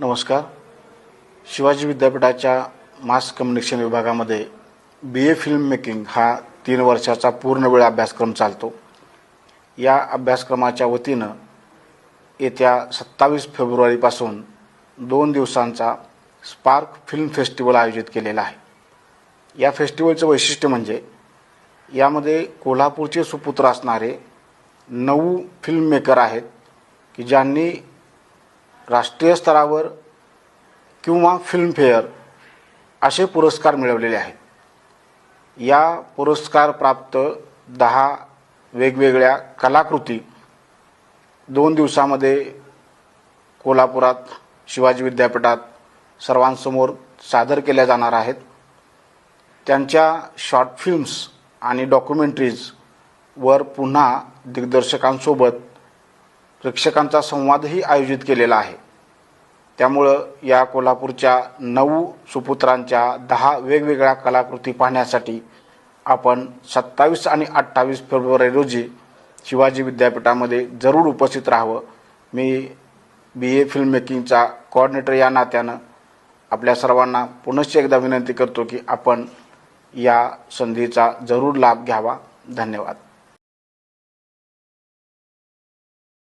नमस्कार. शिवाजी विद्यापीठाच्या mass communication विभागामध्ये बी ए फिल्म मेकिंग हा तीन वर्षाचा पूर्णवेळ अभ्यासक्रम चालतो. या अभ्यासक्रमाच्या वतीनं येत्या सत्तावीस फेब्रुवारीपासून दोन दिवसांचा स्पार्क फिल्म फेस्टिवल आयोजित केलेला आहे. या फेस्टिवलचं वैशिष्ट्य म्हणजे यामध्ये कोल्हापूरचे सुपुत्र असणारे नऊ फिल्म मेकर आहेत की ज्यांनी राष्ट्रीय स्तरावर किंवा फिल्मफेअर असे पुरस्कार मिळवलेले आहेत. या पुरस्कारप्राप्त दहा वेगवेगळ्या कलाकृती दोन दिवसामध्ये कोल्हापुरात शिवाजी विद्यापीठात सर्वांसमोर सादर केल्या जाणार आहेत. त्यांच्या शॉर्ट फिल्म्स आणि डॉक्युमेंटरीजवर पुन्हा दिग्दर्शकांसोबत प्रेक्षकांचा संवादही आयोजित केलेला आहे. त्यामुळं या कोल्हापूरच्या नऊ सुपुत्रांच्या दहा वेगवेगळ्या कलाकृती पाहण्यासाठी आपण सत्तावीस आणि अठ्ठावीस फेब्रुवारी रोजी शिवाजी विद्यापीठामध्ये जरूर उपस्थित राहावं. मी बी ए फिल्म मेकिंगचा कोऑर्डिनेटर या नात्यानं आपल्या सर्वांना पुनश्च एकदा विनंती करतो की आपण या संधीचा जरूर लाभ घ्यावा. धन्यवाद.